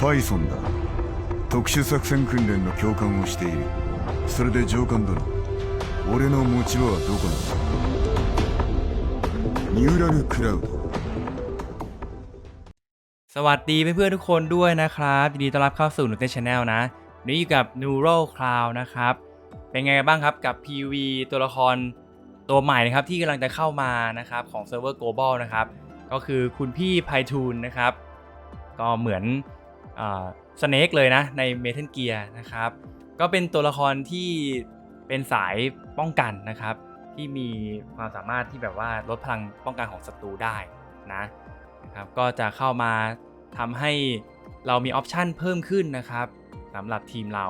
パイソンだ特殊作戦訓練の教官をしているそれで上官殿俺の持ち場はどこなんだニューラルクラウド สวัสดีเพื่อนๆทุกคนด้วยนะครับยินดีต้อนรับเข้าสู่ n u t เ Channel นะวันนี้อยู่กับ Neural Cloud นะครับ เป็นไงบ้างครับกับ PV ตัวละครตัวใหม่นะครับที่กำลังจะเข้ามานะครับของเซิร์ฟเวอร์ Global นะครับ ก็คือคุณพี่ไพทูนนะครับ ก็เหมือน สเนกเลยนะใน Metal Gear นะครับก็เป็นตัวละครที่เป็นสายป้องกันนะครับ ที่มีความสามารถที่แบบว่าลดพลังป้องกันของศัตรูได้นะนะครับก็จะเข้ามาทำให้เรามีออปชันเพิ่มขึ้นนะครับสำหรับทีมเรา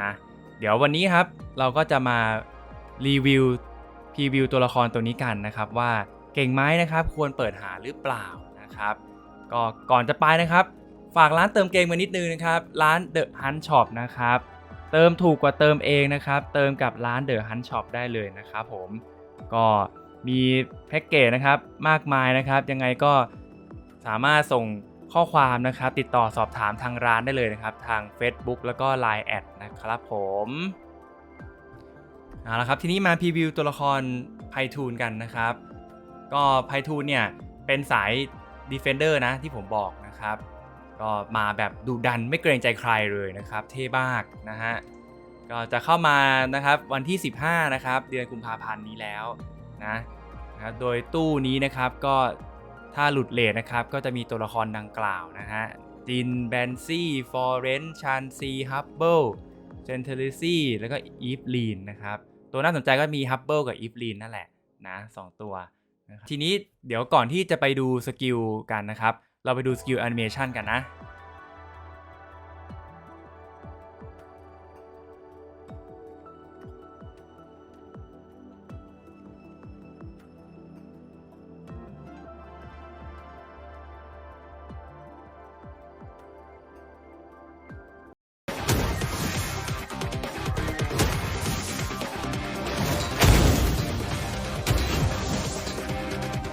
นะเดี๋ยววันนี้ครับเราก็จะมารีวิวพรีวิวตัวละครตัวนี้กันนะครับ ว่าเก่งไหมนะครับ ควรเปิดหาหรือเปล่านะครับ ก็ก่อนจะไปนะครับ ฝากร้านเติมเกมมานิดนึงนะครับ ร้าน The Hunt Shop นะครับ เติมถูกกว่าเติมเองนะครับ เติมกับร้าน The Hunt Shop ได้เลยนะครับผม ก็มีแพ็กเกจนะครับมากมายนะครับ ยังไงก็สามารถส่งข้อความนะครับ ติดต่อสอบถามทางร้านได้เลยนะครับ ทาง Facebook แล้วก็ Line แอดนะครับผมเอาละครับทีนี้มาพรีวิวตัวละครไพทูนกันนะครับ ก็ไพทูนเนี่ยเป็นสาย Defender นะที่ผมบอกนะครับ ก็มาแบบดุดันไม่เกรงใจใครเลยนะครับ เท่มากนะฮะก็จะเข้ามานะครับวันที่ 15 นะครับ เดือนกุมภาพันธ์นี้แล้วนะนะครับโดยตู้นี้นะครับก็ถ้าหลุดเลทนะครับ ก็จะมีตัวละครดังกล่าวนะฮะจินแบนซี่ฟอร์เรนชันซีฮับเบิลเจนเทลิซี่แล้วก็อีฟลีนนะครับ ตัวน่าสนใจก็มีฮับเบิลกับอีฟลีนนั่นแหละนะสองตัวนะทีนี้เดี๋ยวก่อนที่จะไปดูสกิลกันนะครับ เราไปดูสกิลแอนิเมชันกันนะ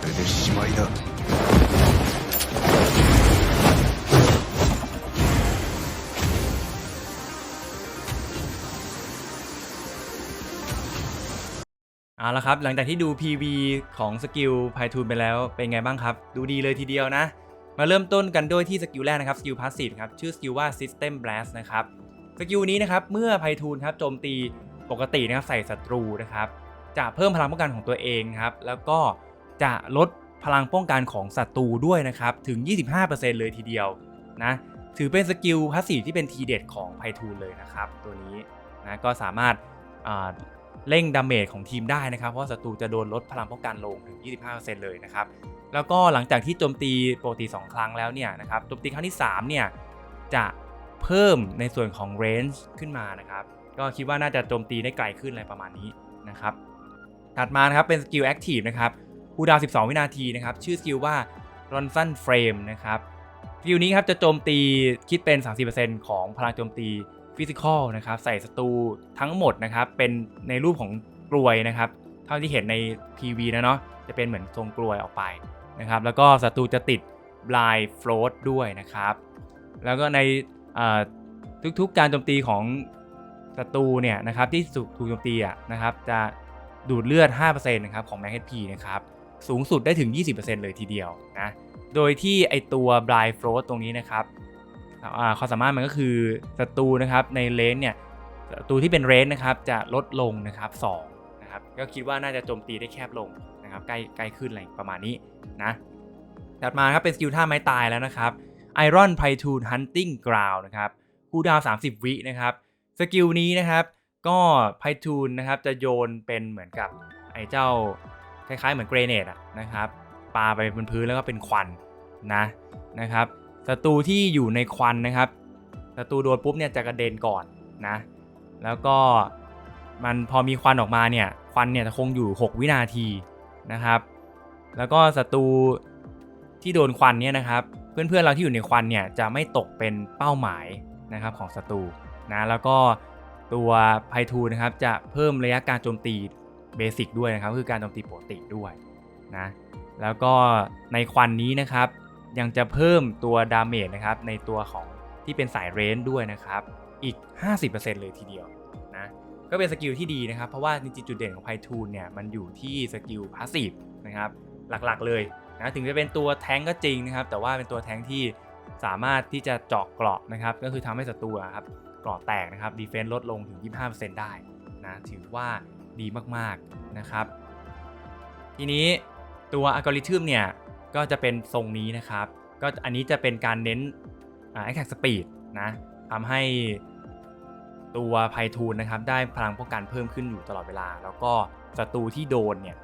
これでしまいだ ละครับ หลังจากที่ดู PV ของสกิลไพทูนไปแล้วเป็นไงบ้างครับ ดูดีเลยทีเดียวนะ มาเริ่มต้นกันด้วยที่สกิลแรกนะครับ สกิลพาสซีฟครับ ชื่อสกิลว่า System Blast นะครับ สกิลนี้นะครับ เมื่อไพทูนครับโจมตีปกตินะครับใส่ศัตรูนะครับ จะเพิ่มพลังป้องกันของตัวเองครับ แล้วก็จะลดพลังป้องกันของศัตรูด้วยนะครับ ถึง 25%เลยทีเดียวนะ ถือเป็นสกิลพาสซีฟที่เป็นทีเด็ดของไพทูนเลยนะครับ ตัวนี้นะ ก็สามารถ เร่งดาเมจของทีมได้นะครับ เพราะว่าศัตรูจะโดนลดพลังป้องกันลงถึง 25%เลยนะครับ แล้วก็หลังจากที่โจมตีปกติ 2 ครั้งแล้วเนี่ยนะครับโจมตีครั้งที่ 3 เนี่ย จะเพิ่มในส่วนของ range ขึ้นมานะครับ ก็คิดว่าน่าจะโจมตีได้ไกลขึ้นอะไรประมาณนี้นะครับ ถัดมานะครับเป็นสกิล Active นะครับคูดาว 12 วินาทีนะครับ ชื่อสกิลว่า Ronson Frame นะครับสกิลนี้ครับจะโจมตีคิดเป็น 30%ของพลังโจมตี ฟิสิกอลนะครับใส่ศัตรูทั้งหมดนะครับเป็นในรูปของกลวยนะครับเท่าที่เห็นใน PV นะเนาะจะเป็นเหมือนทรงกลวยออกไปนะครับแล้วก็ศัตรูจะติด blind float ด้วยนะครับแล้วก็ในทุกๆการโจมตีของศัตรูเนี่ยนะครับที่ถูกถูกโจมตีอะนะครับจะดูดเลือด 5%นะครับของ Max HP นะครับสูงสุดได้ถึง 20%เลยทีเดียวนะโดยที่ไอตัว blind float ตรงนี้นะครับ ความสามารถมันก็คือศัตรูนะครับในเลนเนี่ยศัตรูที่เป็นเรนนะครับจะลดลงนะครับ2นะครับก็คิดว่าน่าจะโจมตีได้แคบลงนะครับใกล้ใกล้ขึ้นอะไรประมาณนี้นะถัดมาครับเป็นสกิลท่าไม้ตายแล้วนะครับ Iron p y t o o n Hunting Ground นะครับคูดาว 30 วินะครับสกิลนี้นะครับก็ไพทูนนะครับจะโยนเป็นเหมือนกับไอ้เจ้าคล้ายๆเหมือนเกรเนตอะนะครับปาไปบนพื้นแล้วก็เป็นควันนะนะครับ ศัตรูที่อยู่ในควันนะครับศัตรูโดนปุ๊บเนี่ยจะกระเด็นก่อนนะ แล้วก็มันพอมีควันออกมาเนี่ยควันเนี่ยจะคงอยู่ 6 วินาทีนะครับ แล้วก็ศัตรูที่โดนควันเนี่ยนะครับเพื่อนๆเราที่อยู่ในควันเนี่ยจะไม่ตกเป็นเป้าหมายนะครับของศัตรูนะแล้วก็ตัวไพทูนะครับจะเพิ่มระยะการโจมตีเบสิกด้วยนะครับคือการโจมตีปกติด้วยนะแล้วก็ในควันนี้นะครับ ยังจะเพิ่มตัวดาเมจนะครับในตัวของที่เป็นสายเรนจ์ด้วยนะครับอีก 50%เลยทีเดียวนะก็เป็นสกิลที่ดีนะครับ เพราะว่าจริงๆจุดเด่นของไพทูนเนี่ยมันอยู่ที่สกิลพาสซีฟนะครับหลักๆเลยนะถึงจะเป็นตัวแท้งก็จริงนะครับ แต่ว่าเป็นตัวแท้งที่สามารถที่จะเจาะเกราะนะครับ ก็คือทำให้ศัตรูครับเกราะแตกนะครับดีเฟนซ์ลดลงถึง 25%ได้นะถือว่าดีมากๆนะครับ ทีนี้ตัวอัลกอริทึมเนี่ย ก็จะเป็นทรงนี้นะครับ ก็อันนี้จะเป็นการเน้นอ่า attack speed นะทำให้ตัวไพทูนนะครับได้พลังป้องกันเพิ่มขึ้นอยู่ตลอดเวลา แล้วก็ศัตรูที่โดนเนี่ย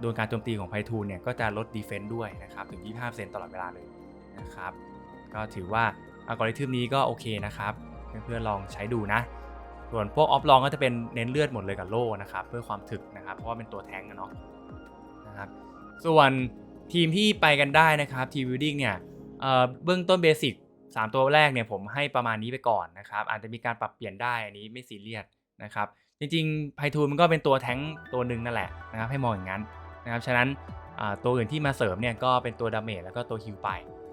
โดนการโจมตีของไพทูนเนี่ยก็จะลดดีเฟนต์ด้วยนะครับถึง 25%ตลอดเวลาเลยนะครับ ก็ถือว่าอัลกอริทึมนี้ก็โอเคนะครับ เพื่อนๆลองใช้ดูนะ ส่วนพวกออฟลองก็จะเป็นเน้นเลือดหมดเลยกับโล่นะครับ เพื่อความถึกนะครับ เพราะว่าเป็นตัวแท้งอะเนาะนะครับ ส่วน ทีมที่ไปกันได้นะครับทีมบิวดิ้งเนี่ยเบื้องต้นเบสิก3ตัวแรกเนี่ยผมให้ประมาณนี้ไปก่อนนะครับ อาจจะมีการปรับเปลี่ยนได้อันนี้ไม่ซีเรียสนะครับ จริงๆไพทูนมันก็เป็นตัวแท้งตัวหนึ่งนั่นแหละนะครับ ให้มองอย่างนั้นนะครับฉะนั้นตัวอื่นที่มาเสริมเนี่ยก็เป็นตัวดาเมจแล้วก็ตัวฮิวไป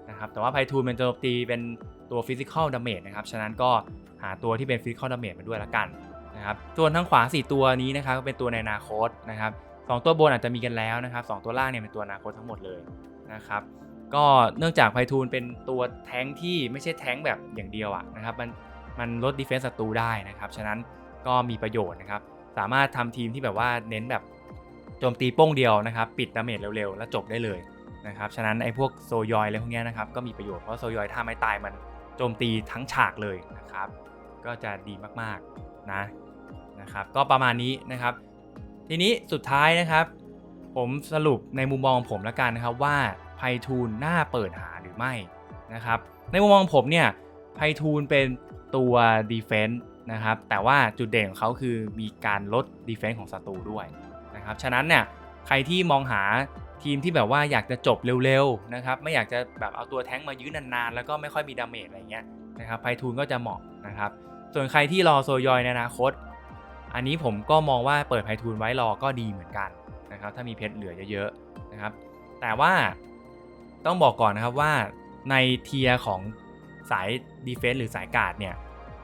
นะครับแต่ว่าไพทูนมันโจมตีเป็นตัวฟิสิกอลดาเมจนะครับฉะนั้นก็หาตัวที่เป็นฟิสิกอลดาเมจมาด้วยละกันนะครับส่วนทางขวา 4 ตัวนี้นะครับก็เป็นตัวในอนาคตนะครับ สองตัวบนอาจจะมีกันแล้วนะครับสองตัวล่างเนี่ยเป็นตัวอนาคตทั้งหมดเลยนะครับก็เนื่องจากไพทูนเป็นตัวแท้งที่ไม่ใช่แท้งแบบอย่างเดียวอะนะครับมันมันลดดีเฟนซ์ศัตรูได้นะครับฉะนั้นก็มีประโยชน์นะครับสามารถทำทีมที่แบบว่าเน้นแบบโจมตีโป้งเดียวนะครับปิดดาเมจเร็วๆ แล้วจบได้เลยนะครับฉะนั้นไอ้พวกโซยอยอะไรพวกนี้นะครับก็มีประโยชน์เพราะโซยอยถ้าไม่ตายมันโจมตีทั้งฉากเลยนะครับก็จะดีมากๆนะนะครับก็ประมาณนี้นะครับ ทีนี้สุดท้ายนะครับ ผมสรุปในมุมมองผมแล้วกันนะครับว่าไพทูนน่าเปิดหาหรือไม่นะครับ ในมุมมองผมเนี่ยไพทูนเป็นตัว Defense นะครับแต่ว่าจุดเด่นของเขาคือมีการลด Defense ของศัตรูด้วยนะครับฉะนั้นเนี่ยใครที่มองหาทีมที่แบบว่าอยากจะจบเร็วๆนะครับไม่อยากจะแบบเอาตัวแท้งมายื้อนานๆ แล้วก็ไม่ค่อยมีดาเมจอะไรเงี้ยนะครับไพทูนก็จะเหมาะนะครับส่วนใครที่รอโซยอยในอนาคต อันนี้ผมก็มองว่าเปิดไพทูนไว้รอก็ดีเหมือนกันนะครับถ้ามีเพชรเหลือเยอะๆนะครับ แต่ว่าต้องบอกก่อนนะครับว่าในเทียของสายดีเฟน s ์หรือสายการ์ดเนี่ย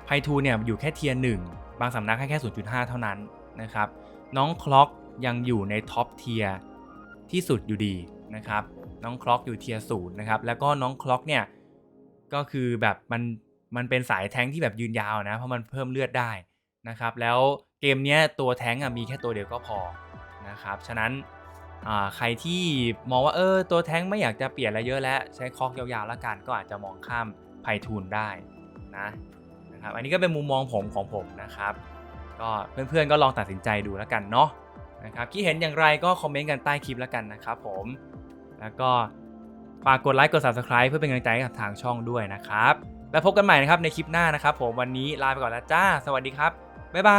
ไพทูนเนี่ยอยู่แค่เทียหนึ่งบางสำนักให้แค่ 0.5 เท่านั้นนะครับ น้องคล็อกยังอยู่ในท็อปเทียที่สุดอยู่ดีนะครับน้องคล็อกอยู่เทียศูนย์นะครับแล้วก็น้องคล็อกเนี่ยก็คือแบบมันมันเป็นสายแท้งที่แบบยืนยาวนะเพราะมันเพิ่มเลือดได้นะครับ แล้ว เกมนี้ตัวแท้งมีแค่ตัวเดียวก็พอนะครับ ฉะนั้นใครที่มองว่าเออตัวแท้งไม่อยากจะเปลี่ยนอะไรเยอะแล้ว ใช้คอกยาวๆแล้วกันก็อาจจะมองข้ามไพทูนได้นะนะครับอันนี้ก็เป็นมุมมองผมของผมนะครับ ก็เพื่อนๆก็ลองตัดสินใจดูแล้วกันเนาะนะครับคิดเห็นอย่างไรก็คอมเมนต์กันใต้คลิปแล้วกันนะครับผมแล้วก็ฝากกดไลค์กด subscribe เพื่อเป็นกำลังใจให้กับทางช่องด้วยนะครับ แล้วพบกันใหม่นะครับในคลิปหน้านะครับ ผมวันนี้ลาไปก่อนแล้วจ้า สวัสดีครับ บ๊ายบา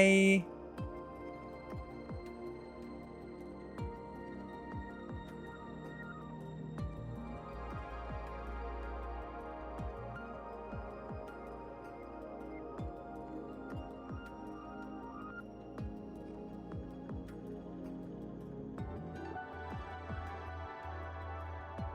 ย